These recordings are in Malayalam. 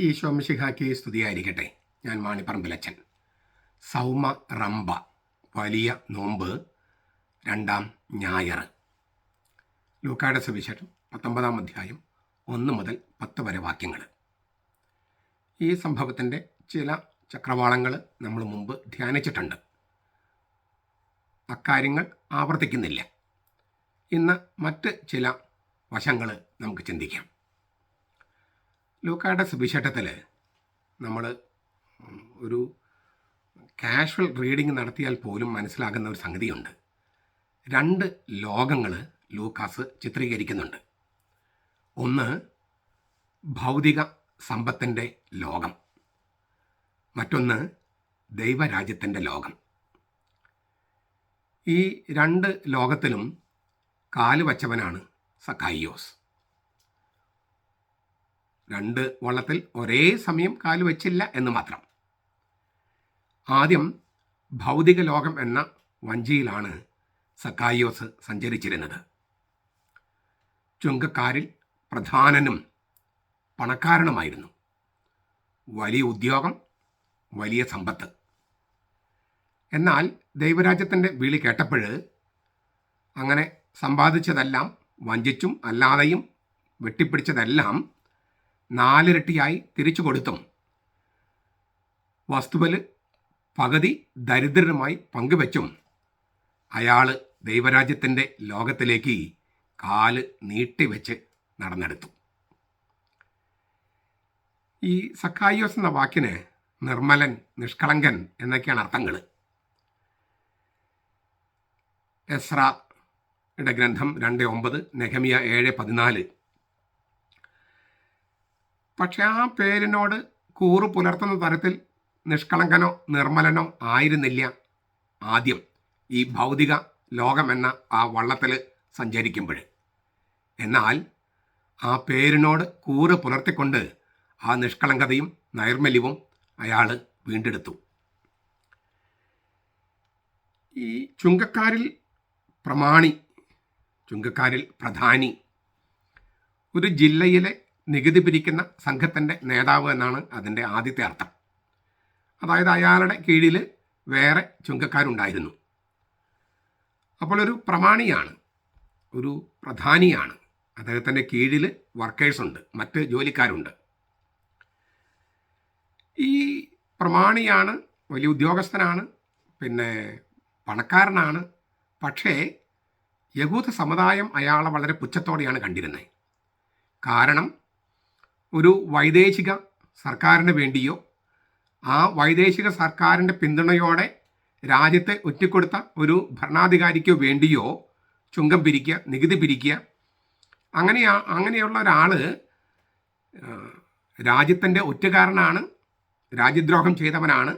ഈ ശോമശിഖാക്ക് സ്തുതിയായിരിക്കട്ടെ. ഞാൻ മാണിപ്പറമ്പിലച്ചൻ. സൗമ റംബ വലിയ നോമ്പ് രണ്ടാം ഞായർ. ലൂക്കായുടെ സുവിശേഷം പത്തൊമ്പതാം അധ്യായം ഒന്ന് മുതൽ പത്ത് വരെ വാക്യങ്ങൾ. ഈ സംഭവത്തിന്റെ ചില ചക്രവാളങ്ങൾ നമ്മൾ മുമ്പ് ധ്യാനിച്ചിട്ടുണ്ട്. അക്കാര്യങ്ങൾ ആവർത്തിക്കുന്നില്ല. ഇന്ന് മറ്റ് ചില വശങ്ങൾ നമുക്ക് ചിന്തിക്കാം. ലൂക്കായുടെ സുവിശേഷത്തിൽ നമ്മൾ ഒരു കാഷ്വൽ റീഡിംഗ് നടത്തിയാൽ പോലും മനസ്സിലാകുന്ന ഒരു സംഗതിയുണ്ട്. രണ്ട് ലോകങ്ങൾ ലൂക്കാസ് ചിത്രീകരിക്കുന്നുണ്ട്. ഒന്ന് ഭൗതിക സമ്പത്തിന്റെ ലോകം. മറ്റൊന്ന് ദൈവരാജ്യത്തിന്റെ ലോകം. ഈ രണ്ട് ലോകത്തിലും കാലുവച്ചവനാണ് സക്കായിയോസ് രണ്ട് വള്ളത്തിൽ ഒരേ സമയം കാൽ വെച്ചില്ല എന്ന് മാത്രം. ആദ്യം ഭൗതിക ലോകം എന്ന വഞ്ചിയിലാണ് സക്കായിയോസ് സഞ്ചരിച്ചിരുന്നത്. ചുങ്കക്കാരിൽ പ്രധാനനും പണക്കാരനുമായിരുന്നു. വലിയ ഉദ്യോഗം വലിയ സമ്പത്ത്. എന്നാൽ ദൈവരാജ്യത്തിന്റെ വിളി കേട്ടപ്പോൾ അങ്ങനെ സമ്പാദിച്ചതെല്ലാം വഞ്ചിച്ചും അല്ലാതെയും വെട്ടിപ്പിടിച്ചതെല്ലാം നാലിരട്ടിയായി തിരിച്ചു കൊടുത്തും. വസ്തുവൽ പകുതി ദരിദ്രരുമായി പങ്കുവെച്ചും. അയാൾ ദൈവരാജ്യത്തിന്റെ ലോകത്തിലേക്ക് കാൽ നീട്ടിവെച്ച് നടന്നെടുത്തു. ഈ സക്കായിയോസ് എന്ന വാക്കിന് നിർമ്മലൻ നിഷ്കളങ്കൻ എന്നൊക്കെയാണ് അർത്ഥങ്ങൾ എസ്രയുടെ ഗ്രന്ഥം രണ്ട് ഒമ്പത് നെഹമിയ ഏഴ് പതിനാല്. പക്ഷെ ആ പേരിനോട് കൂറു പുലർത്തുന്ന തരത്തിൽ നിഷ്കളങ്കനോ നിർമ്മലനോ ആയിരുന്നില്ല ആദ്യം ഈ ഭൗതിക ലോകമെന്ന ആ വള്ളത്തിൽ സഞ്ചരിക്കുമ്പോൾ എന്നാൽ ആ പേരിനോട് കൂറ് പുലർത്തിക്കൊണ്ട് ആ നിഷ്കളങ്കതയും നൈർമല്യവും അയാൾ വീണ്ടെടുത്തു. ഈ ചുങ്കക്കാരിൽ പ്രമാണി ചുങ്കക്കാരിൽ പ്രധാനി ഒരു ജില്ലയിലെ നികുതി പിരിക്കുന്ന സംഘത്തിന്റെ നേതാവ് എന്നാണ് അതിന്റെ ആദ്യത്തെ അർത്ഥം. അതായത് അയാളുടെ കീഴിൽ വേറെ ചുങ്കക്കാരുണ്ടായിരുന്നു. അപ്പോൾ ഒരു പ്രമാണിയാണ് ഒരു പ്രധാനിയാണ്. അദ്ദേഹത്തിന്റെ കീഴിൽ വർക്കേഴ്സുണ്ട് മറ്റ് ജോലിക്കാരുണ്ട്. ഈ പ്രമാണിയാണ് വലിയ ഉദ്യോഗസ്ഥനാണ് പിന്നെ പണക്കാരനാണ്. പക്ഷേ യഹൂദ സമുദായം അയാളെ വളരെ പുച്ഛത്തോടെയാണ് കണ്ടിരുന്നത്. കാരണം ഒരു വൈദേശിക സർക്കാരിന് വേണ്ടിയോ ആ വൈദേശിക സർക്കാരിന്റെ പിന്തുണയോടെ രാജ്യത്തെ ഒറ്റക്കൊടുത്ത ഒരു ഭരണാധികാരിക്കോ വേണ്ടിയോ ചുങ്കം പിരിക്കുക നികുതി പിരിക്കുക അങ്ങനെ അങ്ങനെയുള്ള ഒരാൾ രാജ്യത്തിന്റെ ഒറ്റക്കാരനാണ് രാജ്യദ്രോഹം ചെയ്തവനാണ്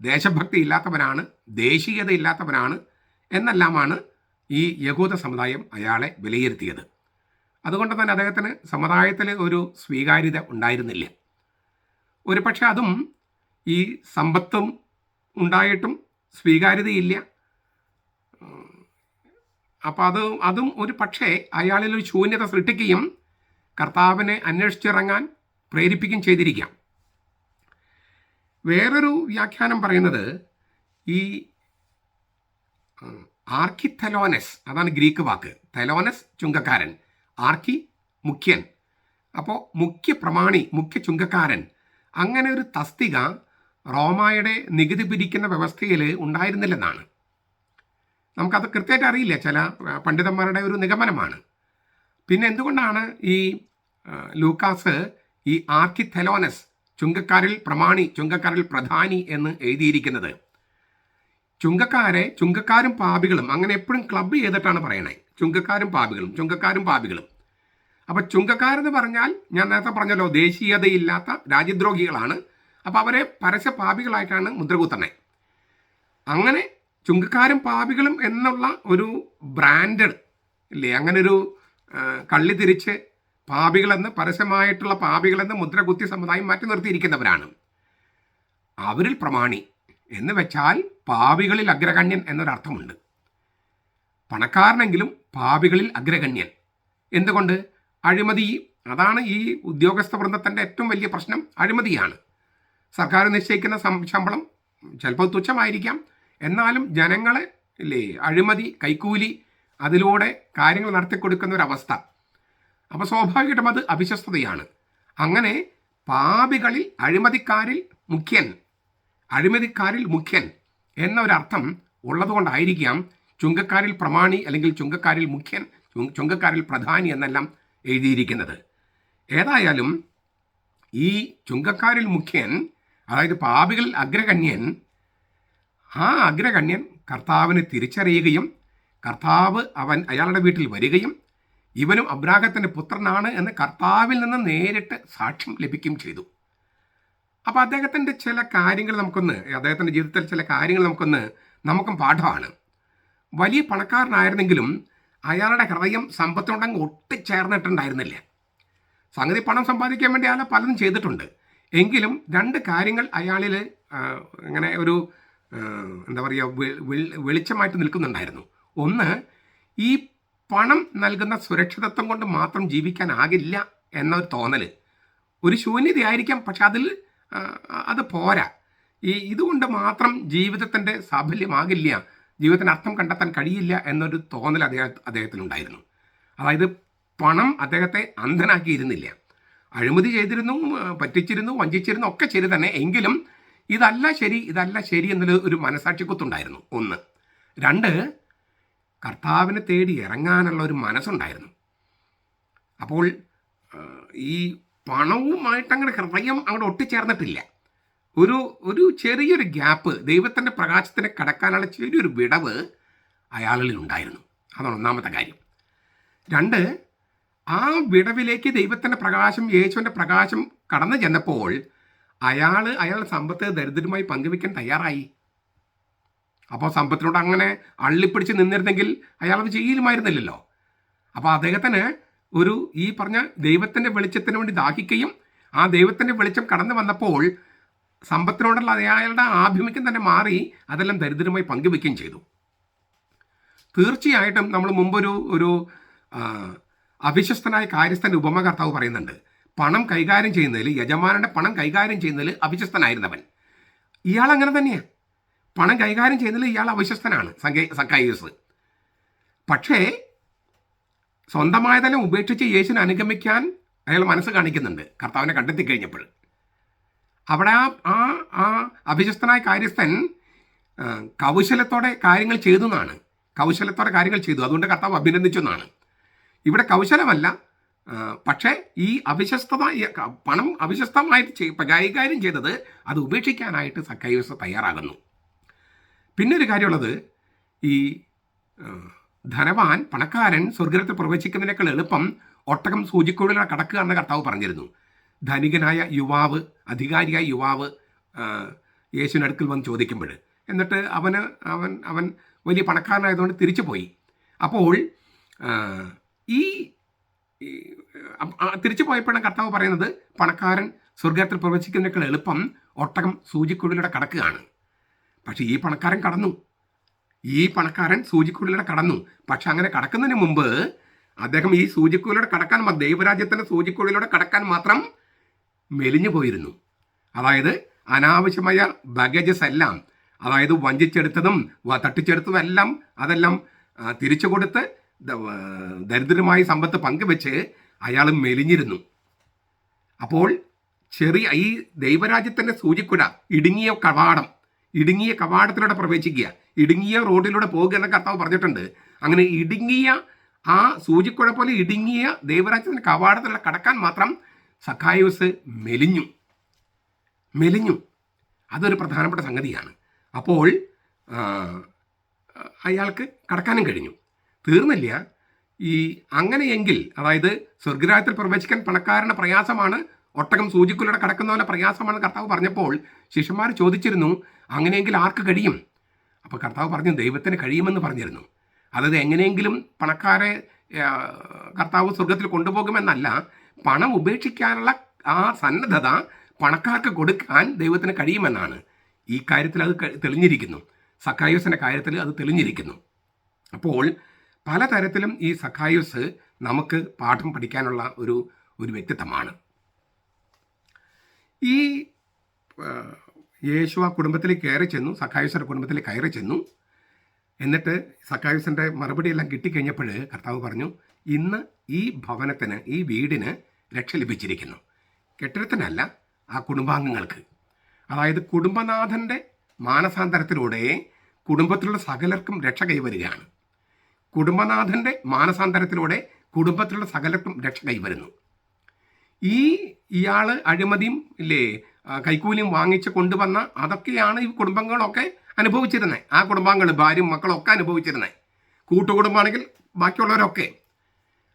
ദേശഭക്തി ഇല്ലാത്തവനാണ് ദേശീയത ഇല്ലാത്തവനാണ് എന്നെല്ലാമാണ് ഈ യഹൂദ സമുദായം അയാളെ വിലയിരുത്തിയത്. അതുകൊണ്ട് തന്നെ അദ്ദേഹത്തിന് സമുദായത്തിൽ ഒരു സ്വീകാര്യത ഉണ്ടായിരുന്നില്ല. ഒരു പക്ഷെ അതും ഈ സമ്പത്തും ഉണ്ടായിട്ടും സ്വീകാര്യതയില്ല. അപ്പോൾ അത് അതും ഒരു പക്ഷേ അയാളിൽ ഒരു ശൂന്യത സൃഷ്ടിക്കുകയും കർത്താവിനെ അന്വേഷിച്ചിറങ്ങാൻ പ്രേരിപ്പിക്കുകയും ചെയ്തിരിക്കാം. വേറൊരു വ്യാഖ്യാനം പറയുന്നത് ഈ ആർക്കിത്തലോനസ് അതാണ് ഗ്രീക്ക് വാക്ക്. തെലോനസ് ചുങ്കക്കാരൻ. ആർക്കി മുഖ്യൻ. അപ്പോൾ മുഖ്യ പ്രമാണി മുഖ്യ ചുങ്കക്കാരൻ. അങ്ങനെ ഒരു തസ്തിക റോമായുടെ നികുതി പിരിക്കുന്ന വ്യവസ്ഥയിൽ ഉണ്ടായിരുന്നില്ലെന്നാണ്. നമുക്കത് കൃത്യമായിട്ട് അറിയില്ല. ചില പണ്ഡിതന്മാരുടെ ഒരു നിഗമനമാണ്. പിന്നെ എന്തുകൊണ്ടാണ് ഈ ലൂക്കാസ് ഈ ആർക്കി തെലോനസ് ചുങ്കക്കാരിൽ പ്രമാണി ചുങ്കക്കാരിൽ പ്രധാനി എന്ന് എഴുതിയിരിക്കുന്നത്? ചുങ്കക്കാരെ ചുങ്കക്കാരും പാപികളും അങ്ങനെ എപ്പോഴും ക്ലബ്ബ് ചെയ്തിട്ടാണ് പറയണേ. ചുങ്കക്കാരും പാപികളും ചുങ്കക്കാരും പാപികളും. അപ്പോൾ ചുങ്കക്കാരെന്ന് പറഞ്ഞാൽ ഞാൻ നേരത്തെ പറഞ്ഞല്ലോ ദേശീയതയില്ലാത്ത രാജ്യദ്രോഹികളാണ്. അപ്പോൾ അവരെ പരസ്യ പാപികളായിട്ടാണ് അങ്ങനെ ചുങ്കക്കാരും പാപികളും എന്നുള്ള ഒരു ബ്രാൻഡഡ് ഇല്ലേ? അങ്ങനെ ഒരു കള്ളി തിരിച്ച് പാപികളെന്ന് പരസ്യമായിട്ടുള്ള പാപികളെന്ന് മുദ്രകുത്തി സമുദായം മാറ്റി നിർത്തിയിരിക്കുന്നവരാണ്. അവരിൽ പ്രമാണി എന്ന് വെച്ചാൽ പാപികളിൽ അഗ്രഗണ്യൻ എന്നൊരർത്ഥമുണ്ട്. പണക്കാരനെങ്കിലും പാപികളിൽ അഗ്രഗണ്യൻ. എന്തുകൊണ്ട്? അഴിമതി അതാണ് ഈ ഉദ്യോഗസ്ഥ വൃന്ദത്തിന്റെ ഏറ്റവും വലിയ പ്രശ്നം. അഴിമതിയാണ്. സർക്കാർ നിശ്ചയിക്കുന്ന ശമ്പളം ചിലപ്പോൾ തുച്ഛമായിരിക്കാം. എന്നാലും ജനങ്ങളെ ഇല്ലേ അഴിമതി കൈക്കൂലി അതിലൂടെ കാര്യങ്ങൾ നടത്തിക്കൊടുക്കുന്ന ഒരു അവസ്ഥ. അപ്പോൾ സ്വാഭാവികമായിട്ടും അത് അവിശ്വസ്തതയാണ്. അങ്ങനെ പാപികളിൽ അഴിമതിക്കാരിൽ മുഖ്യൻ അഴിമതിക്കാരിൽ മുഖ്യൻ എന്ന ഒരർത്ഥം ഉള്ളതുകൊണ്ടായിരിക്കാം ചുങ്കക്കാരിൽ പ്രമാണി അല്ലെങ്കിൽ ചുങ്കക്കാരിൽ മുഖ്യൻ ചുങ്കക്കാരിൽ പ്രധാനി എന്നെല്ലാം എഴുതിയിരിക്കുന്നത്. ഏതായാലും ഈ ചുങ്കക്കാരിൽ മുഖ്യൻ അതായത് പാപികൾ അഗ്രഗണ്യൻ ആ അഗ്രഗണ്യൻ കർത്താവിനെ തിരിച്ചറിയുകയും കർത്താവ് അവൻ അയാളുടെ വീട്ടിൽ വരികയും ഇവനും അബ്രാഹത്തിന്റെ പുത്രനാണ് എന്ന് കർത്താവിൽ നിന്ന് നേരിട്ട് സാക്ഷ്യം ലഭിക്കുകയും ചെയ്തു. അപ്പോൾ അദ്ദേഹത്തിന്റെ ചില കാര്യങ്ങൾ നമുക്കൊന്ന് അദ്ദേഹത്തിന്റെ ജീവിതത്തിൽ ചില കാര്യങ്ങൾ നമുക്കൊന്ന് നമുക്കും പാഠമാണ്. വലിയ പണക്കാരനായിരുന്നെങ്കിലും അയാളുടെ ഹൃദയം സമ്പത്തിനോടങ്ങ് ഒട്ടിച്ചേർന്നിട്ടുണ്ടായിരുന്നില്ല. സംഗതി പണം സമ്പാദിക്കാൻ വേണ്ടി അയാൾ പലതും ചെയ്തിട്ടുണ്ട്. എങ്കിലും രണ്ട് കാര്യങ്ങൾ അയാളിൽ ഇങ്ങനെ ഒരു എന്താ പറയുക വെളിച്ചമായിട്ട് നിൽക്കുന്നുണ്ടായിരുന്നു. ഒന്ന് ഈ പണം നൽകുന്ന സുരക്ഷിതത്വം കൊണ്ട് മാത്രം ജീവിക്കാനാകില്ല എന്നൊരു തോന്നൽ ഒരു ശൂന്യതയായിരിക്കാം പക്ഷെ അതിൽ അത് പോരാ. ഈ ഇതുകൊണ്ട് മാത്രം ജീവിതത്തിന്റെ സാഫല്യമാകില്ല. ജീവിതത്തിന് അർത്ഥം കണ്ടെത്താൻ കഴിയില്ല എന്നൊരു തോന്നൽ അദ്ദേഹ അദ്ദേഹത്തിനുണ്ടായിരുന്നു അതായത് പണം അദ്ദേഹത്തെ അന്ധനാക്കിയിരുന്നില്ല. അഴിമതി ചെയ്തിരുന്നു പറ്റിച്ചിരുന്നു വഞ്ചിച്ചിരുന്നു ഒക്കെ ശരി തന്നെ. എങ്കിലും ഇതല്ല ശരി ഇതല്ല ശരി എന്നുള്ള ഒരു മനസാക്ഷിക്കുത്തുണ്ടായിരുന്നു ഒന്ന്. രണ്ട് കർത്താവിനെ തേടി ഇറങ്ങാനുള്ള ഒരു മനസ്സുണ്ടായിരുന്നു. അപ്പോൾ ഈ പണവുമായിട്ട് അങ്ങനെ ഹൃദയം അങ്ങോട്ട് ഒട്ടിച്ചേർന്നിട്ടില്ല. ഒരു ഒരു ചെറിയൊരു ഗ്യാപ്പ് ദൈവത്തിന്റെ പ്രകാശത്തിനെ കടക്കാനുള്ള ചെറിയൊരു വിടവ് അയാളിൽ ഉണ്ടായിരുന്നു. അതാണ് ഒന്നാമത്തെ കാര്യം. രണ്ട് ആ വിടവിലേക്ക് ദൈവത്തിന്റെ പ്രകാശം യേശുവിന്റെ പ്രകാശം കടന്നു ചെന്നപ്പോൾ അയാൾ അയാളുടെ സമ്പത്ത് ദരിദ്രമായി പങ്കുവെക്കാൻ തയ്യാറായി. അപ്പോൾ സമ്പത്തിനോട് അങ്ങനെ അള്ളിപ്പിടിച്ച് നിന്നിരുന്നെങ്കിൽ അയാൾ അത് ചെയ്യലുമായിരുന്നില്ലല്ലോ. അപ്പോൾ അദ്ദേഹത്തിന് ഒരു ഈ പറഞ്ഞ ദൈവത്തിന്റെ വെളിച്ചത്തിന് വേണ്ടി ദാഹിക്കുകയും ആ ദൈവത്തിന്റെ വെളിച്ചം കടന്നു വന്നപ്പോൾ സമ്പത്തിനോടുള്ള അയാളുടെ ആഭിമുഖ്യം തന്നെ മാറി അതെല്ലാം ദരിദ്രമായി പങ്കുവെക്കുകയും ചെയ്തു. തീർച്ചയായിട്ടും നമ്മൾ മുമ്പൊരു ഒരു അവിശ്വസ്തനായ കാര്യസ്ഥന്റെ ഉപമകർത്താവ് പറയുന്നുണ്ട്. പണം കൈകാര്യം ചെയ്യുന്നതിൽ യജമാനന്റെ പണം കൈകാര്യം ചെയ്യുന്നതിൽ അവിശ്വസ്തനായിരുന്നവൻ. ഇയാൾ അങ്ങനെ തന്നെയാണ് പണം കൈകാര്യം ചെയ്യുന്നതിൽ ഇയാൾ അവിശ്വസ്തനാണ് സക്കായൂസ് പക്ഷേ സ്വന്തമായതെല്ലാം ഉപേക്ഷിച്ച് യേശുവിനെ അനുഗമിക്കാൻ അയാൾ മനസ്സ് കാണിക്കുന്നുണ്ട്. കർത്താവിനെ കണ്ടെത്തി കഴിഞ്ഞപ്പോൾ. അവിടെ ആ ആ ആ അഭിശസ്തനായ കാര്യസ്ഥൻ കൗശലത്തോടെ കാര്യങ്ങൾ ചെയ്തു എന്നാണ് കൗശലത്തോടെ കാര്യങ്ങൾ ചെയ്തു. അതുകൊണ്ട് കർത്താവ് അഭിനന്ദിച്ചു എന്നാണ്. ഇവിടെ കൗശലമല്ല പക്ഷേ ഈ അവിശ്വസ്തത പണം അവിശ്വസ്തമായിട്ട് കൈകാര്യം ചെയ്തത് അത് ഉപേക്ഷിക്കാനായിട്ട് സക്കൈവസ് തയ്യാറാകുന്നു. പിന്നെ ഒരു കാര്യമുള്ളത് ഈ ധനവാൻ പണക്കാരൻ സ്വർഗത്തിൽ പ്രവേശിക്കുന്നതിനേക്കാൾ എളുപ്പം ഒട്ടകം സൂചിക്കുഴലിൽ കടക്കുക എന്ന കർത്താവ് പറഞ്ഞിരുന്നു. ധനികനായ യുവാവ് അധികാരിയായ യുവാവ് അടുക്കൽ വന്ന് ചോദിക്കുമ്പോൾ. എന്നിട്ട് അവന് അവൻ അവൻ വലിയ പണക്കാരനായതുകൊണ്ട് തിരിച്ചു പോയി അപ്പോൾ ഈ തിരിച്ചു പോയപ്പോഴാണ് കർത്താവ് പറയുന്നത് പണക്കാരൻ സ്വർഗത്തിൽ പ്രവേശിക്കുന്നതിനേക്കാൾ എളുപ്പം ഒട്ടകം സൂചിക്കുള്ളിലൂടെ കടക്കുകയാണ്. പക്ഷേ ഈ പണക്കാരൻ കടന്നു. ഈ പണക്കാരൻ സൂചിക്കുള്ളിലൂടെ കടന്നു. പക്ഷെ അങ്ങനെ കടക്കുന്നതിന് മുമ്പ് അദ്ദേഹം ഈ സൂചിക്കുള്ളിലൂടെ കടക്കാൻ ദൈവരാജ്യത്തിന്റെ സൂചിക്കുള്ളിലൂടെ കടക്കാൻ മാത്രം മെലിഞ്ഞു പോയിരുന്നു. അതായത് അനാവശ്യമായ ബഗേജസ് എല്ലാം അതായത് വഞ്ചിച്ചെടുത്തതും തട്ടിച്ചെടുത്തതും എല്ലാം അതെല്ലാം തിരിച്ചു കൊടുത്ത് ദരിദ്രമായ സമ്പത്ത് പങ്കുവെച്ച് അയാൾ മെലിഞ്ഞിരുന്നു. അപ്പോൾ ചെറിയ ഈ ദൈവരാജ്യത്തിന്റെ സൂചിക്കുട ഇടുങ്ങിയ കവാടം ഇടുങ്ങിയ കവാടത്തിലൂടെ പ്രവേശിക്കുക ഇടുങ്ങിയ റോഡിലൂടെ പോകുക എന്ന കർത്താവ് പറഞ്ഞിട്ടുണ്ട്. അങ്ങനെ ഇടുങ്ങിയ ആ സൂചിക്കുഴ പോലെ ഇടുങ്ങിയ ദൈവരാജ്യത്തിന്റെ കവാടത്തിലൂടെ കടക്കാൻ മാത്രം സഖായൂസ് മെലിഞ്ഞു. മെലിഞ്ഞു. അതൊരു പ്രധാനപ്പെട്ട സംഗതിയാണ്. അപ്പോൾ അയാൾക്ക് കടക്കാനും കഴിഞ്ഞു. തീർന്നില്ല. ഈ അങ്ങനെയെങ്കിൽ അതായത് സ്വർഗരാജ്യത്തിൽ പ്രവേശിക്കാൻ പണക്കാരന് പ്രയാസമാണ് ഒട്ടകം സൂചിക്കുലൂടെ കടക്കുന്ന പ്രയാസമാണ് കർത്താവ് പറഞ്ഞപ്പോൾ ശിഷ്യന്മാർ ചോദിച്ചിരുന്നു അങ്ങനെയെങ്കിൽ ആർക്ക് കഴിയും? അപ്പോൾ കർത്താവ് പറഞ്ഞു ദൈവത്തിന് കഴിയുമെന്ന് പറഞ്ഞിരുന്നു. അതായത് എങ്ങനെയെങ്കിലും പണക്കാരെ കർത്താവ് സ്വർഗത്തിൽ കൊണ്ടുപോകുമെന്നല്ല പണം ഉപേക്ഷിക്കാനുള്ള ആ സന്നദ്ധത പണക്കാർക്ക് കൊടുക്കാൻ ദൈവത്തിന് കഴിയുമെന്നാണ്. ഈ കാര്യത്തിൽ അത് തെളിഞ്ഞിരിക്കുന്നു. സക്കായൂസിന്റെ കാര്യത്തിൽ അത് തെളിഞ്ഞിരിക്കുന്നു. അപ്പോൾ പലതരത്തിലും ഈ സഖായുസ് നമുക്ക് പാഠം പഠിക്കാനുള്ള ഒരു ഒരു വ്യക്തിത്വമാണ്. ഈ യേശു ആ കുടുംബത്തിൽ കയറി ചെന്നു സഖായുസിന്റെ കുടുംബത്തിൽ കയറി ചെന്നു. എന്നിട്ട് സഖായുസിന്റെ മറുപടിയെല്ലാം കിട്ടിക്കഴിഞ്ഞപ്പോൾ കർത്താവ് പറഞ്ഞു ഇന്ന് ഈ ഭവനത്തിന് ഈ വീടിന് രക്ഷ ലഭിച്ചിരിക്കുന്നു. കെട്ടിടത്തിനല്ല ആ കുടുംബാംഗങ്ങൾക്ക്. അതായത് കുടുംബനാഥന്റെ മാനസാന്തരത്തിലൂടെ കുടുംബത്തിലുള്ള സകലർക്കും രക്ഷ കൈവരികയാണ്. കുടുംബനാഥന്റെ മാനസാന്തരത്തിലൂടെ കുടുംബത്തിലുള്ള സകലർക്കും രക്ഷ കൈവരുന്നു. ഈ ഇയാൾ അഴിമതിയും ഇല്ലേ കൈക്കൂലിയും വാങ്ങിച്ച് കൊണ്ടുവന്ന അതൊക്കെയാണ് ഈ കുടുംബങ്ങളൊക്കെ അനുഭവിച്ചിരുന്നത്. ആ കുടുംബാംഗങ്ങൾ ഭാര്യയും മക്കളും ഒക്കെ അനുഭവിച്ചിരുന്നത്. കൂട്ടുകുടുംബമാണെങ്കിൽ ബാക്കിയുള്ളവരൊക്കെ.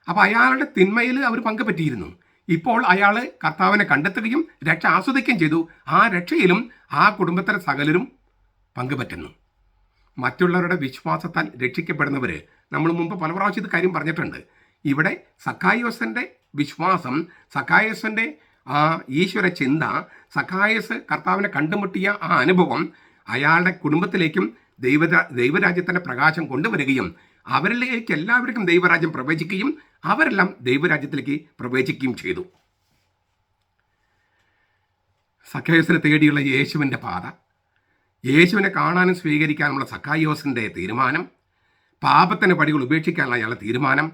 അപ്പോൾ അയാളുടെ തിന്മയിൽ അവർ പങ്കുപറ്റിയിരുന്നു. ഇപ്പോൾ അയാൾ കർത്താവിനെ കണ്ടെത്തുകയും രക്ഷ ആസ്വദിക്കുകയും ചെയ്തു. ആ രക്ഷയിലും ആ കുടുംബത്തിലെ സകലരും പങ്കുപറ്റുന്നു. മറ്റുള്ളവരുടെ വിശ്വാസത്താൽ രക്ഷിക്കപ്പെടുന്നവർ നമ്മൾ മുമ്പ് പല പ്രാവശ്യം ഇത് കാര്യം പറഞ്ഞിട്ടുണ്ട്. ഇവിടെ സക്കായോസന്റെ വിശ്വാസം സക്കായസന്റെ ആ ഈശ്വര ചിന്ത സക്കായസ് കർത്താവിനെ കണ്ടുമുട്ടിയ ആ അനുഭവം അയാളുടെ കുടുംബത്തിലേക്കും ദൈവ ദൈവരാജ്യത്തിന്റെ പ്രകാശം കൊണ്ടുവരികയും അവരിലേക്ക് എല്ലാവർക്കും ദൈവരാജ്യം പ്രവേശിക്കുകയും അവരെല്ലാം ദൈവരാജ്യത്തിലേക്ക് പ്രവേശിക്കുകയും ചെയ്തു. സഖായോസിനെ തേടിയുള്ള യേശുവിന്റെ പാത യേശുവിനെ കാണാനും സ്വീകരിക്കാനുമുള്ള സഖായോസിന്റെ തീരുമാനം പാപത്തിന് പടികൾ ഉപേക്ഷിക്കാനുള്ള അയാളുടെ തീരുമാനം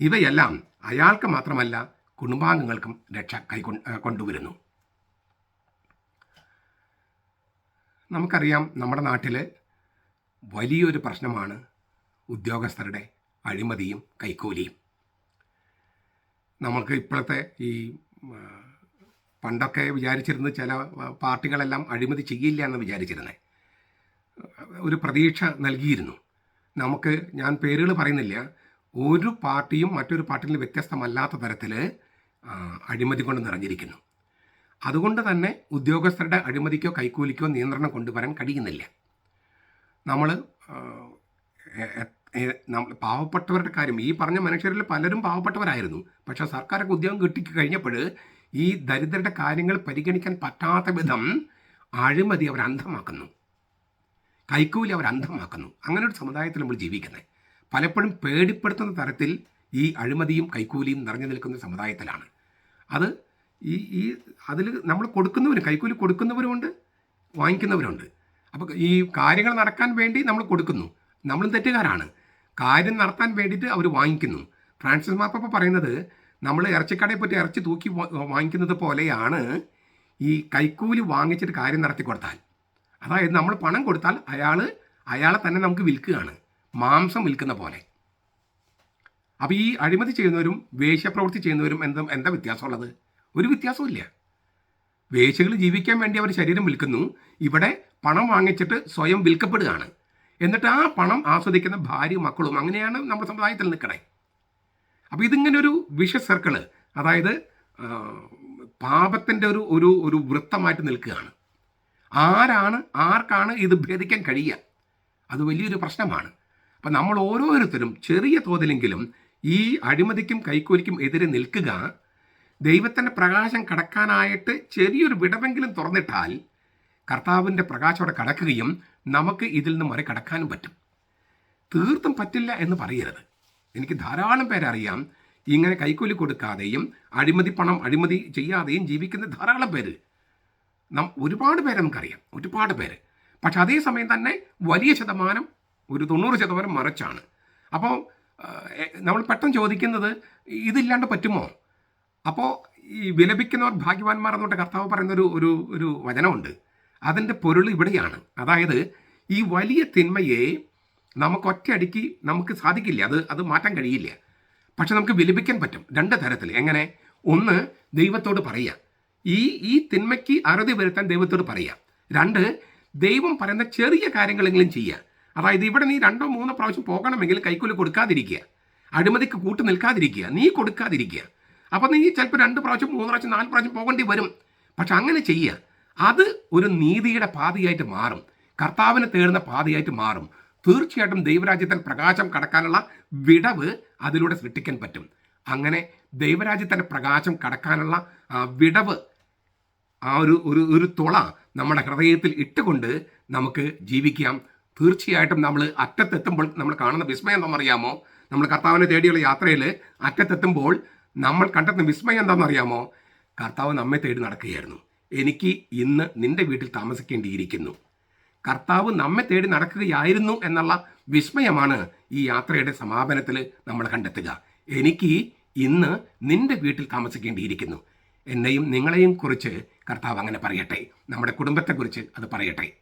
ഇവയെല്ലാം അയാൾക്ക് മാത്രമല്ല കുടുംബാംഗങ്ങൾക്കും രക്ഷ കൈക്കൊ കൊണ്ടുവരുന്നു. നമുക്കറിയാം നമ്മുടെ നാട്ടിൽ വലിയൊരു പ്രശ്നമാണ് ഉദ്യോഗസ്ഥരുടെ അഴിമതിയും കൈക്കൂലിയും. നമുക്ക് ഇപ്പോഴത്തെ ഈ പണ്ടൊക്കെ വിചാരിച്ചിരുന്നത് ചില പാർട്ടികളെല്ലാം അഴിമതി ചെയ്യില്ല എന്ന് വിചാരിച്ചിരുന്നത് ഒരു പ്രതീക്ഷ നൽകിയിരുന്നു. നമുക്ക് ഞാൻ പേരുകൾ പറയുന്നില്ല. ഒരു പാർട്ടിയും മറ്റൊരു പാർട്ടിയിൽ വ്യത്യസ്തമല്ലാത്ത തരത്തിൽ അഴിമതി കൊണ്ട് നിറഞ്ഞിരിക്കുന്നു. അതുകൊണ്ട് തന്നെ ഉദ്യോഗസ്ഥരുടെ അഴിമതിക്കോ കൈക്കൂലിക്കോ നിയന്ത്രണം കൊണ്ടുവരാൻ കഴിയുന്നില്ല. നമ്മൾ നമ്മൾ പാവപ്പെട്ടവരുടെ കാര്യം ഈ പറഞ്ഞ മനുഷ്യരിൽ പലരും പാവപ്പെട്ടവരായിരുന്നു. പക്ഷെ സർക്കാരൊക്കെ ഉദ്യോഗം കിട്ടി കഴിഞ്ഞപ്പോൾ ഈ ദരിദ്രരുടെ കാര്യങ്ങൾ പരിഗണിക്കാൻ പറ്റാത്ത വിധം അഴിമതി അവർ അന്ധമാക്കുന്നു. കൈക്കൂലി അവർ അന്ധമാക്കുന്നു. അങ്ങനെ ഒരു സമുദായത്തിൽ നമ്മൾ ജീവിക്കുന്നത്. പലപ്പോഴും പേടിപ്പെടുത്തുന്ന തരത്തിൽ ഈ അഴിമതിയും കൈക്കൂലിയും നിറഞ്ഞു നിൽക്കുന്ന സമുദായത്തിലാണ്. അത് ഈ ഈ അതിൽ നമ്മൾ കൊടുക്കുന്നവരും കൈക്കൂലി കൊടുക്കുന്നവരുമുണ്ട് വാങ്ങിക്കുന്നവരുണ്ട് അപ്പോൾ ഈ കാര്യങ്ങൾ നടക്കാൻ വേണ്ടി നമ്മൾ കൊടുക്കുന്നു. നമ്മളും തെറ്റുകാരാണ്. കാര്യം നടത്താൻ വേണ്ടിയിട്ട് അവർ വാങ്ങിക്കുന്നു. ഫ്രാൻസിസ് മാപ്പ പറയുന്നത് നമ്മൾ ഇറച്ചിക്കടയെ പറ്റി ഇറച്ചി തൂക്കി വാങ്ങിക്കുന്നത് പോലെയാണ് ഈ കൈക്കൂലി വാങ്ങിച്ചിട്ട് കാര്യം നടത്തി കൊടുത്താൽ. അതായത് നമ്മൾ പണം കൊടുത്താൽ അയാൾ അയാളെ തന്നെ നമുക്ക് വിൽക്കുകയാണ്. മാംസം വിൽക്കുന്ന പോലെ. അപ്പോൾ ഈ അഴിമതി ചെയ്യുന്നവരും വേശ്യപ്രവൃത്തി ചെയ്യുന്നവരും എന്താ എന്താ വ്യത്യാസമുള്ളത്? ഒരു വ്യത്യാസവും ഇല്ല വേശ്യകൾ ജീവിക്കാൻ വേണ്ടി അവർ ശരീരം വിൽക്കുന്നു. ഇവിടെ പണം വാങ്ങിച്ചിട്ട് സ്വയം വിൽക്കപ്പെടുകയാണ്. എന്നിട്ട് ആ പണം ആസ്വദിക്കുന്ന ഭാര്യയും മക്കളും അങ്ങനെയാണ് നമ്മുടെ സമുദായത്തിൽ നിൽക്കണേ. അപ്പോൾ ഇതിങ്ങനെ ഒരു വിഷ സർക്കിൾ അതായത് പാപത്തിന്റെ ഒരു ഒരു ഒരു വൃത്തമായിട്ട് നിൽക്കുകയാണ്. ആരാണ് ആർക്കാണ് ഇത് ഭേദിക്കാൻ കഴിയുക? അത് വലിയൊരു പ്രശ്നമാണ്. അപ്പം നമ്മൾ ഓരോരുത്തരും ചെറിയ തോതിലെങ്കിലും ഈ അഴിമതിക്കും കൈക്കൂലിക്കും എതിരെ നിൽക്കുക ദൈവത്തിന്റെ പ്രകാശം കടക്കാനായിട്ട് ചെറിയൊരു വിടവെങ്കിലും തുറന്നിട്ടാൽ കർത്താവിന്റെ പ്രകാശം അവിടെ കടക്കുകയും നമുക്ക് ഇതിൽ നിന്ന് മറികടക്കാനും പറ്റും. തീർത്തും പറ്റില്ല എന്ന് പറയരുത്. എനിക്ക് ധാരാളം പേരറിയാം ഇങ്ങനെ കൈക്കൂലി കൊടുക്കാതെയും അഴിമതി പണം അഴിമതി ചെയ്യാതെയും ജീവിക്കുന്ന ധാരാളം പേര്. നാം ഒരുപാട് പേരെ നമുക്കറിയാം. ഒരുപാട് പേര്. പക്ഷെ അതേ സമയം തന്നെ വലിയ ശതമാനം ഒരു തൊണ്ണൂറ് ശതമാനം മറച്ചാണ്. അപ്പോൾ നമ്മൾ പെട്ടെന്ന് ചോദിക്കുന്നത് ഇതില്ലാണ്ട് പറ്റുമോ? അപ്പോൾ ഈ വിലപിക്കുന്നവർ ഭാഗ്യവാന്മാർ എന്നുകൊണ്ട് കർത്താവ് പറയുന്ന ഒരു ഒരു ഒരു വചനമുണ്ട്. അതിന്റെ പൊരുൾ ഇവിടെയാണ്. അതായത് ഈ വലിയ തിന്മയെ നമുക്ക് ഒറ്റയടിക്ക് നമുക്ക് സാധിക്കില്ല. അത് അത് മാറ്റാൻ കഴിയില്ല. പക്ഷെ നമുക്ക് വിലപിക്കാൻ പറ്റും രണ്ട് തരത്തിൽ. എങ്ങനെ? ഒന്ന് ദൈവത്തോട് പറയുക. ഈ ഈ തിന്മയ്ക്ക് അറുതി വരുത്താൻ ദൈവത്തോട് പറയുക. രണ്ട് ദൈവം പറയുന്ന ചെറിയ കാര്യങ്ങളെങ്കിലും ചെയ്യുക. അതായത് ഇവിടെ നീ രണ്ടോ മൂന്നോ പ്രാവശ്യം പോകണമെങ്കിൽ കൈക്കൂലി കൊടുക്കാതിരിക്കുക. അഴിമതിക്ക് കൂട്ടു നിൽക്കാതിരിക്കുക. നീ കൊടുക്കാതിരിക്കുക. അപ്പം നീ ചിലപ്പോൾ രണ്ട് പ്രാവശ്യം മൂന്ന് പ്രാവശ്യം നാല് പ്രാവശ്യം പോകേണ്ടി വരും. പക്ഷെ അങ്ങനെ ചെയ്യുക. അത് ഒരു നീതിയുടെ പാതയായിട്ട് മാറും. കർത്താവിനെ തേടുന്ന പാതയായിട്ട് മാറും. തീർച്ചയായിട്ടും ദൈവരാജ്യത്തിൽ പ്രകാശം കടക്കാനുള്ള വിടവ് അതിലൂടെ സൃഷ്ടിക്കാൻ പറ്റും. അങ്ങനെ ദൈവരാജ്യത്തിന്റെ പ്രകാശം കടക്കാനുള്ള വിടവ് ആ ഒരു ഒരു ഒരു തുള നമ്മുടെ ഹൃദയത്തിൽ ഇട്ടുകൊണ്ട് നമുക്ക് ജീവിക്കാം. തീർച്ചയായിട്ടും നമ്മൾ അറ്റത്തെത്തുമ്പോൾ നമ്മൾ കാണുന്ന വിസ്മയം എന്താണെന്നറിയാമോ? നമ്മൾ കർത്താവിനെ തേടിയുള്ള യാത്രയിൽ അറ്റത്തെത്തുമ്പോൾ നമ്മൾ കണ്ടെത്തുന്ന വിസ്മയം എന്താണെന്നറിയാമോ? കർത്താവ് നമ്മെ തേടി നടക്കുകയായിരുന്നു. എനിക്ക് ഇന്ന് നിന്റെ വീട്ടിൽ താമസിക്കേണ്ടിയിരിക്കുന്നു. കർത്താവ് നമ്മെ തേടി നടക്കുകയായിരുന്നു എന്നുള്ള വിസ്മയമാണ് ഈ യാത്രയുടെ സമാപനത്തിൽ നമ്മൾ കണ്ടെത്തുക. എനിക്ക് ഇന്ന് നിന്റെ വീട്ടിൽ താമസിക്കേണ്ടിയിരിക്കുന്നു. എന്നെയും നിങ്ങളെയും കുറിച്ച് കർത്താവ് അങ്ങനെ പറയട്ടെ. നമ്മുടെ കുടുംബത്തെക്കുറിച്ച് അത് പറയട്ടെ.